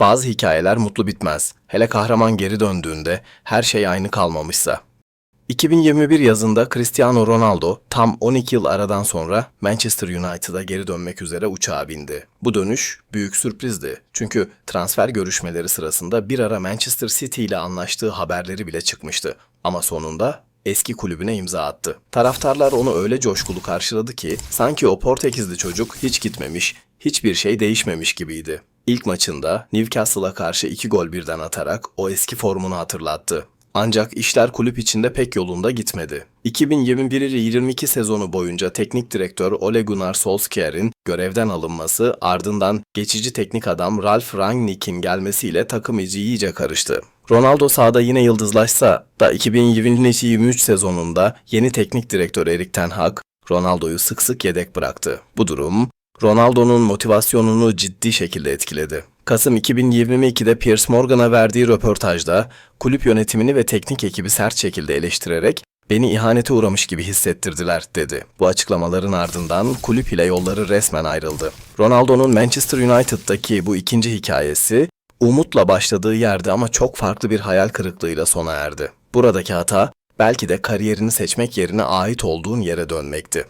Bazı hikayeler mutlu bitmez. Hele kahraman geri döndüğünde her şey aynı kalmamışsa. 2021 yazında Cristiano Ronaldo tam 12 yıl aradan sonra Manchester United'a geri dönmek üzere uçağa bindi. Bu dönüş büyük sürprizdi. Çünkü transfer görüşmeleri sırasında bir ara Manchester City ile anlaştığı haberleri bile çıkmıştı. Ama sonunda eski kulübüne imza attı. Taraftarlar onu öyle coşkulu karşıladı ki sanki o Portekizli çocuk hiç gitmemiş, hiçbir şey değişmemiş gibiydi. İlk maçında Newcastle'a karşı iki gol birden atarak o eski formunu hatırlattı. Ancak işler kulüp içinde pek yolunda gitmedi. 2021-22 sezonu boyunca teknik direktör Ole Gunnar Solskjaer'in görevden alınması ardından geçici teknik adam Ralf Rangnick'in gelmesiyle takım içi iyice karıştı. Ronaldo sahada yine yıldızlaşsa da 2022-23 sezonunda yeni teknik direktör Erik Ten Hag Ronaldo'yu sık sık yedek bıraktı. Bu durum Ronaldo'nun motivasyonunu ciddi şekilde etkiledi. Kasım 2022'de Piers Morgan'a verdiği röportajda kulüp yönetimini ve teknik ekibi sert şekilde eleştirerek beni ihanete uğramış gibi hissettirdiler dedi. Bu açıklamaların ardından kulüp ile yolları resmen ayrıldı. Ronaldo'nun Manchester United'daki bu ikinci hikayesi umutla başladığı yerde ama çok farklı bir hayal kırıklığıyla sona erdi. Buradaki hata belki de kariyerini seçmek yerine ait olduğun yere dönmekti.